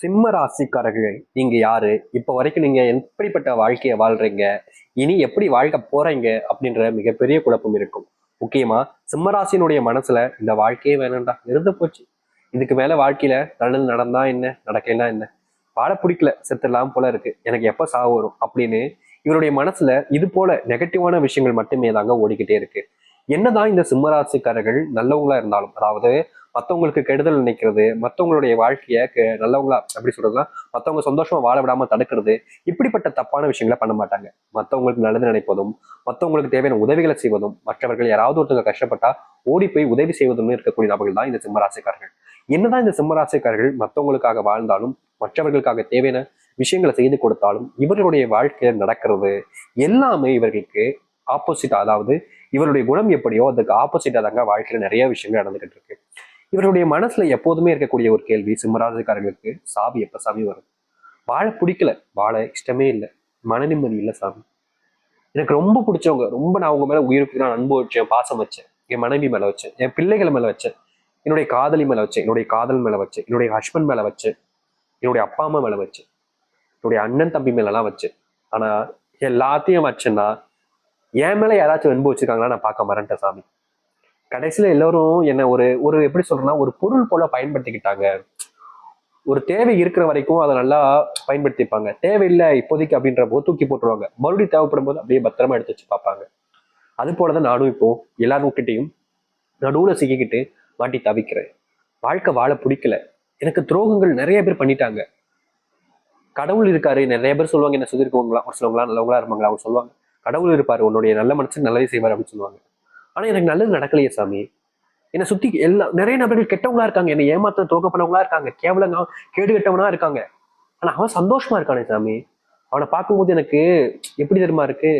சிம்ம ராசிக்காரர்கள் நீங்க யாரு? இப்ப வரைக்கும் நீங்க எப்படிப்பட்ட வாழ்க்கையை வாழ்றீங்க? இனி எப்படி வாழ்க்கை போறீங்க? அப்படின்ற மிகப்பெரிய குழப்பம் இருக்கும். முக்கியமா சிம்ம ராசியினுடைய மனசுல இந்த வாழ்க்கையே வேணும்டா இருந்து போச்சு. இதுக்கு மேல வாழ்க்கையில நல்லது நடந்தா என்ன? நடக்கலைன்னா என்ன? வாழ பிடிக்கல செத்துடலாம் போல இருக்கு. எனக்கு எப்ப சாவு வரும்? அப்படின்னு இவருடைய மனசுல இது போல நெகட்டிவான விஷயங்கள் மட்டுமே தாங்க ஓடிக்கிட்டே இருக்கு. என்னதான் இந்த சிம்மராசிக்காரர்கள் நல்லவங்களா இருந்தாலும் அதாவது மற்றவங்களுக்கு கெடுதல் நினைக்கிறது மற்றவங்களுடைய வாழ்க்கையை நல்லவங்களா அப்படி சொல்றதுன்னா மற்றவங்க சந்தோஷமா வாழ விடாம தடுக்கிறது இப்படிப்பட்ட தப்பான விஷயங்களை பண்ண மாட்டாங்க. மற்றவங்களுக்கு நல்லது நினைப்பதும் மற்றவங்களுக்கு தேவையான உதவிகளை செய்வதும் மற்றவர்கள் யாராவது ஒருத்தவங்க கஷ்டப்பட்டா ஓடி போய் உதவி செய்வதும் இருக்கக்கூடிய நபர்கள் தான் இந்த சிம்மராசிக்காரர்கள். என்னதான் இந்த சிம்மராசிக்காரர்கள் மற்றவங்களுக்காக வாழ்ந்தாலும் மற்றவர்களுக்காக தேவையான விஷயங்களை செய்து கொடுத்தாலும் இவர்களுடைய வாழ்க்கையில நடக்கிறது எல்லாமே இவர்களுக்கு ஆப்போசிட் அதாவது இவருடைய குணம் எப்படியோ அதுக்கு ஆப்போசிட்டாக தாங்க வாழ்க்கையில நிறைய விஷயங்கள் நடந்துகிட்டு இருக்கு. இவருடைய மனசுல எப்போதுமே இருக்கக்கூடிய ஒரு கேள்வி சிம்மராஜக்காரர்களுக்கு சாவி எப்ப சாமி வரும்? வாழ பிடிக்கல வாழ இஷ்டமே இல்லை மன நிம்மதி இல்லை சாமி. எனக்கு ரொம்ப பிடிச்சவங்க ரொம்ப நான் அவங்க மேல உயிருக்கு நான் அன்பு வச்சேன் பாசம் வச்சேன் என் மனைவி மேல வச்சேன் என் பிள்ளைகள் மேல வச்சேன் என்னுடைய காதலி மேல வச்சேன் என்னுடைய காதல் மேல வச்சேன் என்னுடைய ஹஸ்பண்ட் மேல வச்சேன் என்னுடைய அப்பா அம்மா மேல வச்சேன் என்னுடைய அண்ணன் தம்பி மேலலாம் வச்சேன். ஆனா எல்லாத்தையும் வச்சேன்னா என் மேல யாராச்சும் அன்பு வச்சிருக்காங்களா நான் பார்க்க மறந்துட்டேன் சாமி. கடைசியில எல்லாரும் என்ன ஒரு ஒரு எப்படி சொல்றேன்னா ஒரு பொருள் போல பயன்படுத்திக்கிட்டாங்க. ஒரு தேவை இருக்கிற வரைக்கும் அதை நல்லா பயன்படுத்திப்பாங்க. தேவையில்லை இப்போதைக்கு அப்படின்ற போது தூக்கி போட்டுருவாங்க. மறுபடியும் தேவைப்படும் போது அப்படியே பத்திரமா எடுத்து வச்சு பார்ப்பாங்க. அது போலதான் நானும் இப்போ எல்லாருக்கிட்டையும் நடுவில் சிக்கிக்கிட்டு மாட்டி தவிக்கிறேன். வாழ்க்கை வாழ பிடிக்கல. எனக்கு துரோகங்கள் நிறைய பேர் பண்ணிட்டாங்க. கடவுள் இருக்காரு. நிறைய பேர் சொல்லுவாங்க என்ன சுத்தி இருக்கவங்களா ஒரு சிலவங்களா நல்லவங்களா இருப்பாங்களா அவங்க சொல்லுவாங்க. கடவுள் இருப்பாரு உன்னுடைய நல்ல மனசு நல்லதே செய்வார் அப்படின்னு சொல்லுவாங்க. ஆனால் எனக்கு நல்லது நடக்கலையே சாமி. என்னை சுத்தி எல்லா நிறைய நபர்கள் கெட்டவங்களா இருக்காங்க. என்னை ஏமாத்த துரோகம் இருக்காங்க. கேவலங்க கேடு கெட்டவனா இருக்காங்க. ஆனால் அவன் சந்தோஷமா இருக்கானே சாமி. அவனை பார்க்கும்போது எனக்கு எப்படி தெரியுமா இருக்கு?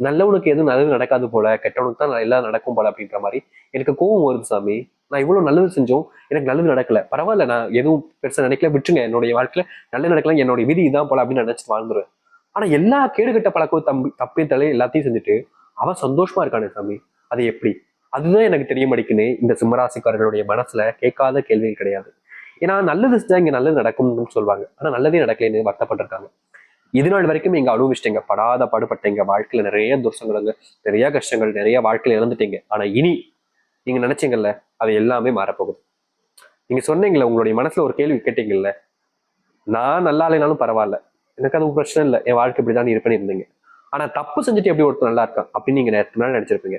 நல்லவனுக்கு எதுவும் நல்லது நடக்காது போல. கெட்டவனுக்கு தான் எல்லாம் நடக்கும் போல அப்படின்ற மாதிரி எனக்கு கோவம் வருது சாமி. நான் இவ்வளவு நல்லது செஞ்சோம். எனக்கு நல்லது நடக்கல. பரவாயில்ல நான் எதுவும் பெருசாக நினைக்கல. விட்டுருங்க. என்னுடைய வாழ்க்கையில நல்லது நடக்கல என்னுடைய விதி இதான் போல அப்படின்னு நினைச்சிட்டு வாழ்ந்துருவேன். ஆனா எல்லா கேடுகட்ட பழக்கம் தம்பி தப்பி தலை எல்லாத்தையும் செஞ்சுட்டு அவன் சந்தோஷமா இருக்கானே சாமி. அது எப்படி? அதுதான் எனக்கு தெரிய மாட்டேங்குது. இந்த சிம்மராசிக்காரர்களுடைய மனசுல கேட்காத கேள்விகள் கிடையாது. ஏன்னா நல்லது தான் இங்க நல்லது நடக்கும்னு சொல்லுவாங்க ஆனா நல்லதே நடக்கலைன்னு வருத்தப்பட்டிருக்காங்க. இது நாள் வரைக்கும் இங்க அனுபவிச்சிட்டீங்க. படாத பாடுபட்டீங்க வாழ்க்கையில நிறைய துர்சங்களுங்க நிறைய கஷ்டங்கள் நிறைய வாழ்க்கையில இழந்துட்டீங்க. ஆனா இனி நீங்க நினைச்சீங்கல்ல அது எல்லாமே மாறப்போகுது. நீங்க சொன்னீங்கல்ல உங்களுடைய மனசுல ஒரு கேள்வி கேட்டீங்கல்ல நான் நல்லா இல்லைனாலும் பரவாயில்ல. எனக்கு அது பிரச்சனை இல்லை. என் வாழ்க்கை இப்படிதான் இருப்பேன்னு இருந்தீங்க ஆனா தப்பு செஞ்சுட்டு எப்படி ஒருத்தர் நல்லா இருக்கான் அப்படின்னு நீங்க நேரத்துக்கு நினைச்சிருப்பீங்க.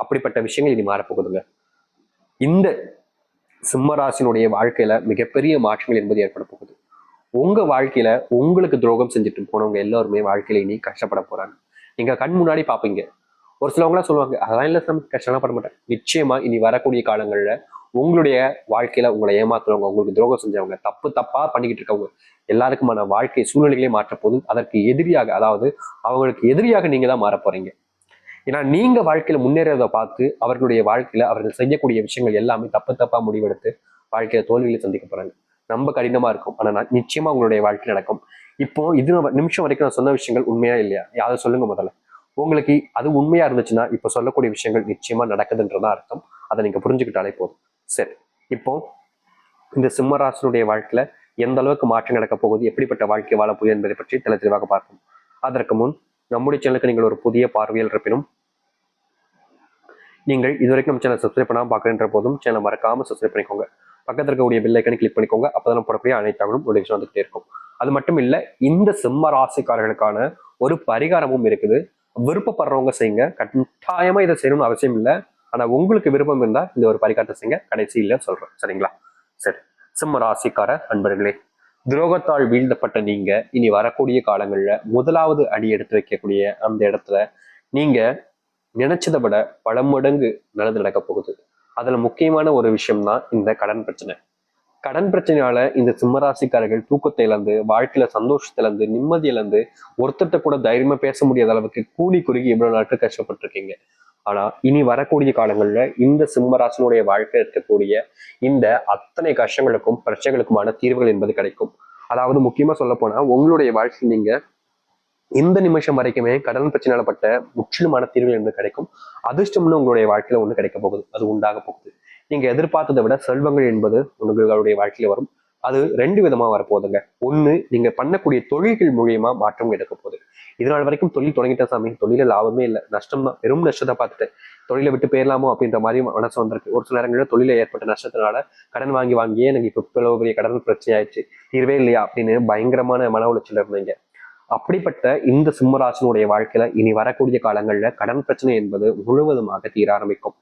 அப்படிப்பட்ட விஷயங்கள் இனி மாறப்போகுதுங்க. இந்த சிம்மராசினுடைய வாழ்க்கையில மிகப்பெரிய மாற்றங்கள் என்பது ஏற்பட போகுது. உங்க வாழ்க்கையில உங்களுக்கு துரோகம் செஞ்சுட்டு போனவங்க எல்லாருமே வாழ்க்கையில இனி கஷ்டப்பட போறாங்க. நீங்க கண் முன்னாடி பாப்பீங்க. ஒரு சிலவங்களாம் சொல்லுவாங்க அதெல்லாம் இல்லை சாமி கஷ்டம்லாம் பட மாட்டேன். நிச்சயமா இனி வரக்கூடிய காலங்கள்ல உங்களுடைய வாழ்க்கையில உங்களை ஏமாத்துறவங்க உங்களுக்கு துரோகம் செஞ்சவங்க தப்பு தப்பா பண்ணிக்கிட்டு இருக்கவங்க எல்லாருக்குமான வாழ்க்கை சூழ்நிலைகளே மாற்ற போதும் அதற்கு எதிரியாக அதாவது அவங்களுக்கு எதிரியாக நீங்க தான் மாற போறீங்க. ஏன்னா நீங்க வாழ்க்கையில முன்னேறதை பார்த்து அவர்களுடைய வாழ்க்கையில அவர்கள் செய்யக்கூடிய விஷயங்கள் எல்லாமே தப்பு தப்பா முடிவெடுத்து வாழ்க்கையில தோல்விகளை சந்திக்க போறாங்க. ரொம்ப கடினமா இருக்கும். ஆனா நான் நிச்சயமா உங்களுடைய வாழ்க்கை நடக்கும். இப்போ இது நிமிஷம் வரைக்கும் நான் சொன்ன விஷயங்கள் உண்மையா இல்லையா? அதை சொல்லுங்க முதல்ல. உங்களுக்கு அது உண்மையா இருந்துச்சுன்னா இப்போ சொல்லக்கூடிய விஷயங்கள் நிச்சயமா நடக்குதுன்றதா அர்த்தம். அதை நீங்க புரிஞ்சுக்கிட்டாலே போதும். சரி. இப்போ இந்த சிம்மராசனுடைய வாழ்க்கையில எந்த அளவுக்கு மாற்றம் நடக்க போகுது எப்படிப்பட்ட வாழ்க்கை வாழ போகுது என்பதை பற்றி தெளி தெளிவாக பார்ப்போம். அதற்கு முன் நம்முடைய சேனலுக்கு நீங்கள் ஒரு புதிய பார்வையில் இருப்பினும் நீங்கள் இதுவரைக்கும் நம்ம சேனல் சப்ஸ்கிரைப் பண்ணாமல் பார்க்குறன்ற போதும் சேனல் மறக்காம சப்ஸ்கிரைப் பண்ணிக்கோங்க. பக்கத்தில் இருக்கக்கூடிய பெல் ஐக்கனை கிளிக் பண்ணிக்கோங்க. அப்போ தான் போடக்கூடிய அனைத்து தகவலும் நோட்டிஃபிகேஷன் வந்துகிட்டே இருக்கும். அது மட்டும் இல்ல இந்த சிம்ம ராசிக்காரர்களுக்கான ஒரு பரிகாரமும் இருக்குது. விருப்பப்படுறவங்க செய்யுங்க. கட்டாயமா இதை செய்யணும்னு அவசியம் இல்லை. ஆனா உங்களுக்கு விருப்பம் இருந்தால் இந்த ஒரு பரிகாரத்தை செய்யுங்க. கடைசியில சொல்கிறேன் சரிங்களா? சரி. சிம்ம ராசிக்கார அன்பர்களே துரோகத்தால் வீழ்த்தப்பட்ட நீங்க இனி வரக்கூடிய காலங்களில் முதலாவது அடி எடுத்து வைக்கக்கூடிய அந்த இடத்துல நீங்க நினைச்சதை விட பல மடங்கு நல்லது நடக்க போகுது. அதுல முக்கியமான ஒரு விஷயம் தான் இந்த கடன் பிரச்சனை. கடன் பிரச்சனையால இந்த சிம்மராசிக்காரர்கள் தூக்கத்தை இழந்து வாழ்க்கையில சந்தோஷத்தை இழந்து நிம்மதி இழந்து ஒருத்தர்கிட்ட கூட தைரியமா பேச முடியாத அளவுக்கு கூலி குறுகி இவ்வளவு நாட்கள் கஷ்டப்பட்டிருக்கீங்க. ஆனா இனி வரக்கூடிய காலங்கள்ல இந்த சிம்மராசினுடைய வாழ்க்கை இருக்கக்கூடிய இந்த அத்தனை கஷ்டங்களுக்கும் பிரச்சனைகளுக்குமான தீர்வுகள் என்பது கிடைக்கும். அதாவது முக்கியமா சொல்ல போனா உங்களுடைய வாழ்க்கையில் நீங்க இந்த நிமிஷம் வரைக்குமே கடன் பிரச்சனையாலப்பட்ட முற்றிலுமான தீர்வுகள் என்பது கிடைக்கும். அதிர்ஷ்டம்னு உங்களுடைய வாழ்க்கையில ஒண்ணு கிடைக்க போகுது. அது உண்டாக போகுது. நீங்க எதிர்பார்த்ததை விட செல்வங்கள் என்பது உங்களுடைய வாழ்க்கையில வரும். அது ரெண்டு விதமா வரப்போகுதுங்க. ஒண்ணு நீங்க பண்ணக்கூடிய தொழில்கள் மூலியமா மாற்றம் எடுக்க போகுது. இதனால் வரைக்கும் தொழில் தொடங்கிட்ட சாமி. தொழில லாபமே இல்லை. நஷ்டம் தான் வெறும் நஷ்டத்தை பார்த்துட்டு தொழிலை விட்டு போயிடலாமோ அப்படின்ற மாதிரி மனசு வந்திருக்கு. ஒரு சில நேரங்களில் தொழில ஏற்பட்ட நஷ்டத்தினால கடன் வாங்கி வாங்கியே எனக்கு இப்போ பெரிய கடன் பிரச்சனை ஆயிடுச்சு தீர்வே இல்லையா அப்படின்னு பயங்கரமான மன உளைச்சல் இருந்தீங்க. அப்படிப்பட்ட இந்த சிம்மராசனுடைய வாழ்க்கையில இனி வரக்கூடிய காலங்கள்ல கடன் பிரச்சனை என்பது முழுவதுமாக தீர ஆரம்பிக்கும்.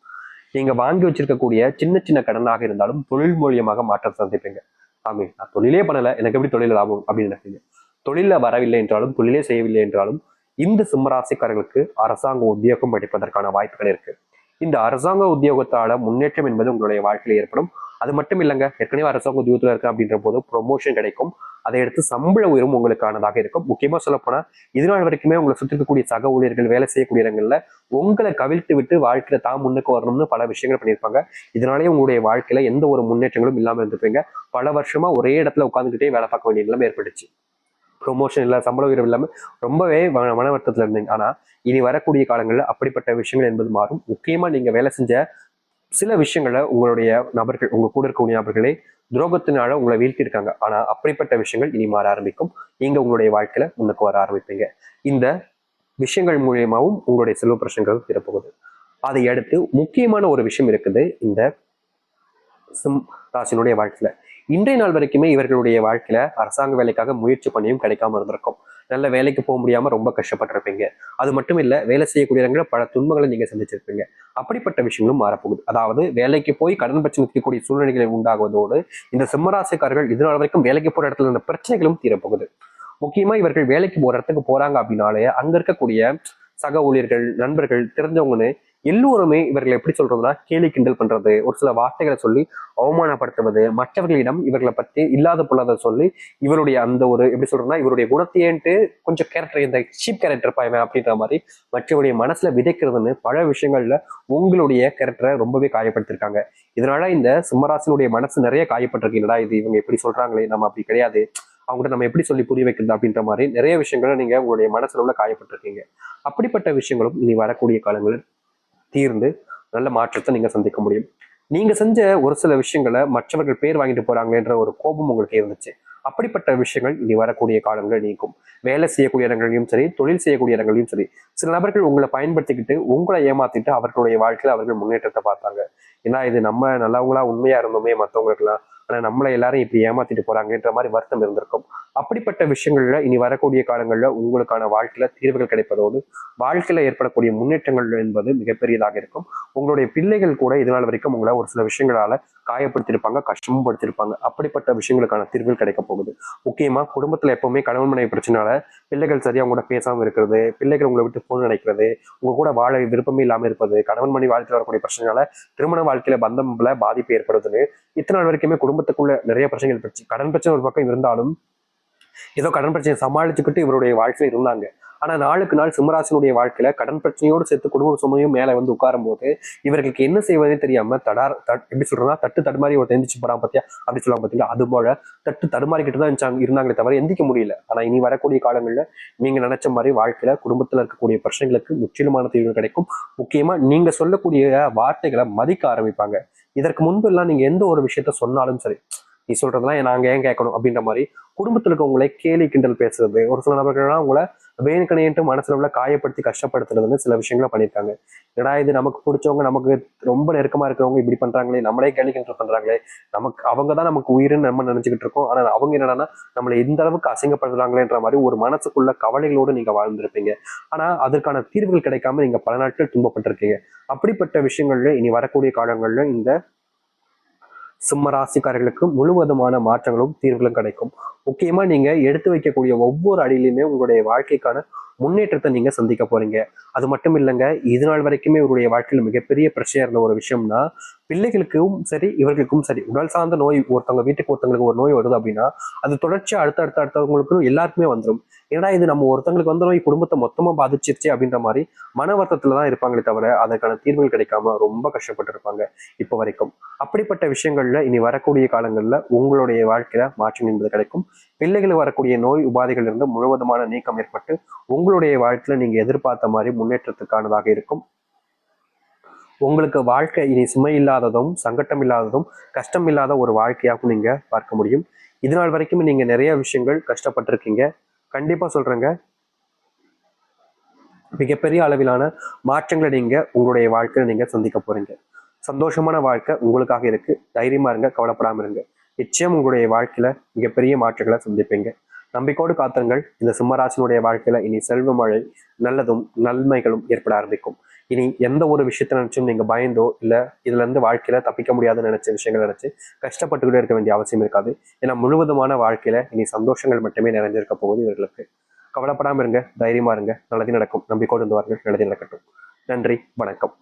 நீங்க வாங்கி வச்சிருக்கக்கூடிய சின்ன சின்ன கடனாக இருந்தாலும் தொழில் மூலியமாக மாற்றம் சந்திப்பீங்க. ஆமே நான் தொழிலே பண்ணல. எனக்கு எப்படி தொழில் லாபம் அப்படின்னு நினைப்பீங்க. தொழில வரவில்லை என்றாலும் தொழிலே செய்யவில்லை என்றாலும் இந்த சிம்மராசிக்காரர்களுக்கு அரசாங்க உத்தியோகம் படிப்பதற்கான வாய்ப்புகள் இருக்கு. இந்த அரசாங்க உத்தியோகத்தால முன்னேற்றம் என்பது உங்களுடைய வாழ்க்கையில் ஏற்படும். அது மட்டும் இல்லைங்க ஏற்கனவே அரசாங்க உத்தியோகத்தில் இருக்கு அப்படின்ற போது ப்ரொமோஷன் கிடைக்கும். அதை எடுத்து சம்பள உயரும் உங்களுக்கானதாக இருக்கும். முக்கியமாக சொல்லப்போனால் இதனால் வரைக்குமே உங்களை சுற்றிக்கக்கூடிய சக ஊழியர்கள் வேலை செய்யக்கூடிய இடங்கள்ல உங்களை கவிழ்த்து விட்டு வாழ்க்கையில தான் முன்னுக்கு வரணும்னு பல விஷயங்கள் பண்ணியிருப்பாங்க. இதனாலேயே உங்களுடைய வாழ்க்கையில எந்த ஒரு முன்னேற்றங்களும் இல்லாமல் இருந்திருப்பீங்க. பல வருஷமா ஒரே இடத்துல உட்காந்துக்கிட்டே வேலை பார்க்க வேண்டிய நிலைமை ஏற்பட்டுச்சு. ப்ரொமோஷன் இல்லை சம்பள உயர்வு இல்லாமல் ரொம்பவே மன மன வருத்தத்தில் இருந்தீங்க. ஆனால் இனி வரக்கூடிய காலங்களில் அப்படிப்பட்ட விஷயங்கள் என்பது மாறும். முக்கியமாக நீங்கள் வேலை செஞ்ச சில விஷயங்களை உங்களுடைய நபர்கள் உங்க கூட இருக்கக்கூடிய நபர்களே துரோகத்தினால உங்களை வீழ்த்திருக்காங்க ஆனா அப்படிப்பட்ட விஷயங்கள் இனி மாற ஆரம்பிக்கும். நீங்க உங்களுடைய வாழ்க்கையில முன்னுக்கு வர ஆரம்பிப்பீங்க. இந்த விஷயங்கள் மூலியமாவும் உங்களுடைய செல்வ பிரச்சனைகள் தீரப்போகுது. அதை அடுத்து முக்கியமான ஒரு விஷயம் இருக்குது இந்த சிம் ராசினுடைய வாழ்க்கையில. இன்றைய நாள் வரைக்குமே இவர்களுடைய வாழ்க்கையில அரசாங்க வேலைக்காக முயற்சி பண்ணியும் கிடைக்காம இருந்திருக்கும். நல்ல வேலைக்கு போக முடியாமல் ரொம்ப கஷ்டப்பட்டிருப்பீங்க. அது மட்டும் இல்லை வேலை செய்யக்கூடிய இடங்களில் பல துன்பங்களை நீங்கள் சந்திச்சிருப்பீங்க. அப்படிப்பட்ட விஷயங்களும் மாறப்போகுது. அதாவது வேலைக்கு போய் கடன் பிரச்சனை இருக்கக்கூடிய சூழ்நிலைகளை உண்டாகுவதோடு இந்த சிம்மராசிக்காரர்கள் இதனால் வரைக்கும் வேலைக்கு போகிற இடத்துல இருந்த பிரச்சனைகளும் தீரப்போகுது. முக்கியமாக இவர்கள் வேலைக்கு போகிற இடத்துக்கு போறாங்க அப்படின்னாலே அங்கே இருக்கக்கூடிய சக ஊழியர்கள் நண்பர்கள் தெரிஞ்சவங்கன்னு எல்லோருமே இவர்களை எப்படி சொல்றதுன்னா கேலி கிண்டல் பண்றது ஒரு சில வார்த்தைகளை சொல்லி அவமானப்படுத்துவது மற்றவர்களிடம் இவர்களை பத்தி இல்லாத பொல்லாத சொல்லி இவருடைய அந்த ஒரு எப்படி சொல்றதுன்னா இவருடைய குணத்தையேன்ட்டு கொஞ்சம் கேரக்டர் இந்த சீப் கேரக்டர் பாய்வன் அப்படின்ற மாதிரி மற்றவருடைய மனசுல விதைக்கிறதுன்னு பல விஷயங்கள்ல உங்களுடைய கேரக்டரை ரொம்பவே காயப்படுத்திருக்காங்க. இதனால இந்த சிம்மராசனுடைய மனசு நிறைய காயப்பட்டிருக்கீங்களா இது இவங்க எப்படி சொல்றாங்களே நம்ம அப்படி கிடையாது. அவங்ககிட்ட நம்ம எப்படி சொல்லி புரிய வைக்கிறது அப்படின்ற மாதிரி நிறைய விஷயங்களை நீங்க உங்களுடைய மனசுல உள்ள காயப்பட்டிருக்கீங்க. அப்படிப்பட்ட விஷயங்களும் இனி வரக்கூடிய காலங்களில் தீர்ந்து நல்ல மாற்றத்தை நீங்க சந்திக்க முடியும். நீங்க செஞ்ச ஒரு சில விஷயங்களை மற்றவர்கள் பேர் வாங்கிட்டு போறாங்களேன்ற ஒரு கோபம் உங்களுக்கு இருந்துச்சு. அப்படிப்பட்ட விஷயங்கள் இனி வரக்கூடிய காலங்கள் நீக்கும் வேலை செய்யக்கூடிய இடங்களையும் சரி தொழில் செய்யக்கூடிய இடங்களையும் சரி சில நபர்கள் உங்களை பயன்படுத்திக்கிட்டு உங்களை ஏமாத்திட்டு அவர்களுடைய வாழ்க்கையில் அவர்கள் முன்னேற்றத்தை பார்த்தாங்க. ஏன்னா இது நம்ம நல்லவங்களா உண்மையா இருந்தோமே மற்றவங்களுக்குலாம் ஆனா நம்மளை எல்லாரும் இப்படி ஏமாத்திட்டு போறாங்கன்ற மாதிரி வருத்தம் இருந்திருக்கும். அப்படிப்பட்ட விஷயங்கள்ல இனி வரக்கூடிய காலங்கள்ல உங்களுக்கான வாழ்க்கையில தீர்வுகள் கிடைப்பதோடு வாழ்க்கையில ஏற்படக்கூடிய முன்னேற்றங்கள் என்பது மிகப்பெரியதாக இருக்கும். உங்களுடைய பிள்ளைகள் கூட இதனால் வரைக்கும் உங்களை ஒரு சில விஷயங்களால காயப்படுத்தியிருப்பாங்க கஷ்டமும் படுத்திருப்பாங்க அப்படிப்பட்ட விஷயங்களுக்கான தீர்வுகள் கிடைக்க போகுது. முக்கியமா குடும்பத்துல எப்பவுமே கணவன் மனைவி பிரச்சனால பிள்ளைகள் சரியாக உங்களோட பேசாம இருக்கிறது பிள்ளைகள் உங்களை விட்டு போன் நினைக்கிறது உங்க கூட வாழ விருப்பமே இல்லாம இருப்பது கணவன் மனைவி வாழ்க்கையில் வரக்கூடிய பிரச்சனைனால திருமண வாழ்க்கையில பந்தம்ல பாதிப்பு ஏற்படுதுன்னு இத்தனை நாள் வரைக்குமே குடும்பத்துக்குள்ள நிறைய பிரச்சனைகள் பிரச்சனை கடன் பிரச்சனை ஒரு பக்கம் இருந்தாலும் ஏதோ கடன் பிரச்சனையை சமாளிச்சுக்கிட்டு இவருடைய வாழ்க்கையில இருந்தாங்க. ஆனா நாளுக்கு நாள் சிம்மராசினுடைய வாழ்க்கையில கடன் பிரச்சனையோடு சேர்த்து குடும்ப சுமையும் மேல வந்து உட்காரும் போது இவர்களுக்கு என்ன செய்வதே தெரியாம தடார் தட் எப்படி சொல்றதுன்னா தட்டு தடுமாறி ஒரு தெரிஞ்சு போறான் பாத்தியா? அப்படி சொல்லுவாங்க பாத்தீங்களா? அது போல தட்டு தடுமாறிக்கிட்டு தான் இருந்தாங்களே தவிர எந்திக்க முடியல. ஆனா இனி வரக்கூடிய காலங்கள்ல நீங்க நினைச்ச மாதிரி வாழ்க்கையில குடும்பத்துல இருக்கக்கூடிய பிரச்சனைகளுக்கு முற்றிலுமான தீர்வு கிடைக்கும். முக்கியமா நீங்க சொல்லக்கூடிய வார்த்தைகளை மதிக்க ஆரம்பிப்பாங்க. இதற்கு முன்பு எல்லாம் நீங்க எந்த ஒரு விஷயத்த சொன்னாலும் சரி நீ சொல்றதெல்லாம் நாங்க ஏன் கேட்கணும் அப்படின்ற மாதிரி குடும்பத்துல இருக்கவங்களை கேலி கிண்டல் பேசுறது. ஒரு சில நபர்கள்லாம் உங்களை வேணுக்கணையன்ட்டு மனசுல உள்ள காயப்படுத்தி கஷ்டப்படுத்துறதுன்னு சில விஷயங்களை பண்ணியிருக்காங்க ஏன்னா இது நமக்கு பிடிச்சவங்க நமக்கு ரொம்ப நெருக்கமா இருக்கிறவங்க இப்படி பண்றாங்களே நம்மளே கேலி கிண்டல் பண்றாங்களே நமக்கு அவங்க தான் நமக்கு உயிர்னு நம்ம நினைச்சுக்கிட்டு இருக்கோம். ஆனா அவங்க என்னன்னா நம்மளை எந்த அளவுக்கு அசிங்கப்படுத்துறாங்களேன்ற மாதிரி ஒரு மனசுக்குள்ள கவலைகளோடு நீங்க வாழ்ந்திருப்பீங்க. ஆனா அதற்கான தீர்வுகள் கிடைக்காம நீங்க பல நாட்கள் துன்பப்பட்டிருக்கீங்க. அப்படிப்பட்ட விஷயங்கள்ல இனி வரக்கூடிய காலங்கள்ல இந்த சிம்ம ராசிக்காரர்களுக்கு முழுவதுமான மாற்றங்களும் தீர்வுகளும் கிடைக்கும். முக்கியமா நீங்க எடுத்து வைக்கக்கூடிய ஒவ்வொரு அடியிலுமே உங்களுடைய வாழ்க்கைக்கான முன்னேற்றத்தை நீங்க சந்திக்க போறீங்க. அது மட்டும் இல்லைங்க இது நாள் வரைக்குமே உங்களுடைய வாழ்க்கையில் மிகப்பெரிய பிரச்சனையா இருந்த ஒரு விஷயம்னா பிள்ளைகளுக்கும் சரி இவர்களுக்கும் சரி உடல் சார்ந்த நோய் ஒருத்தவங்க வீட்டுக்கு ஒருத்தவங்களுக்கு ஒரு நோய் வருது அப்படின்னா அது தொடர்ச்சியாக அடுத்த அடுத்த அடுத்தவங்களுக்கும் எல்லாருக்குமே வந்துடும் ஏன்னா இது நம்ம ஒருத்தவங்களுக்கு வந்த நோய் குடும்பத்தை மொத்தமாக பாதிச்சிருச்சு அப்படின்ற மாதிரி மன வருத்தத்தில் தான் இருப்பாங்களே தவிர அதற்கான தீர்வுகள் கிடைக்காம ரொம்ப கஷ்டப்பட்டு இருப்பாங்க இப்போ வரைக்கும். அப்படிப்பட்ட விஷயங்கள்ல இனி வரக்கூடிய காலங்களில் உங்களுடைய வாழ்க்கையில மாற்றம் என்பது கிடைக்கும். பிள்ளைகளில் வரக்கூடிய நோய் உபாதைகள் இருந்து முழுவதுமான நீக்கம் ஏற்பட்டு உங்களுடைய வாழ்க்கையில நீங்க எதிர்பார்த்த மாதிரி முன்னேற்றத்துக்கானதாக இருக்கும். உங்களுக்கு வாழ்க்கை இனி சுமை இல்லாததும் சங்கட்டம் இல்லாததும் கஷ்டம் இல்லாத ஒரு வாழ்க்கையாகவும் நீங்கள் பார்க்க முடியும். இது நாள் வரைக்கும் நீங்கள் நிறைய விஷயங்கள் கஷ்டப்பட்டிருக்கீங்க. கண்டிப்பாக சொல்கிறேங்க மிகப்பெரிய அளவிலான மாற்றங்களை நீங்கள் உங்களுடைய வாழ்க்கையில் நீங்கள் சந்திக்க போகிறீங்க சந்தோஷமான வாழ்க்கை உங்களுக்காக இருக்குது தைரியமாக இருங்க கவலைப்படாமல் இருங்க. நிச்சயம் உங்களுடைய வாழ்க்கையில் மிகப்பெரிய மாற்றங்களை சந்திப்பீங்க. நம்பிக்கோடு காத்துங்கள் இந்த சிம்மராசினுடைய வாழ்க்கையில இனி செல்வ மழை நல்லதும் நன்மைகளும் ஏற்பட ஆரம்பிக்கும். இனி எந்த ஒரு விஷயத்தை நினைச்சும் நீங்க பயந்தோ இல்ல இதுல இருந்து வாழ்க்கையில தப்பிக்க முடியாதுன்னு நினைச்ச விஷயங்கள் நினைச்சு கஷ்டப்பட்டுக்கிட்டே இருக்க வேண்டிய அவசியம் இருக்காது. ஏன்னா முழுவதுமான வாழ்க்கையில இனி சந்தோஷங்கள் மட்டுமே நிறைஞ்சிருக்க போகுது இவர்களுக்கு. கவலைப்படாம இருங்க தைரியமா இருங்க. நல்லது நடக்கும். நம்பிக்கோடு வாருங்கள். நல்லது நடக்கட்டும். நன்றி வணக்கம்.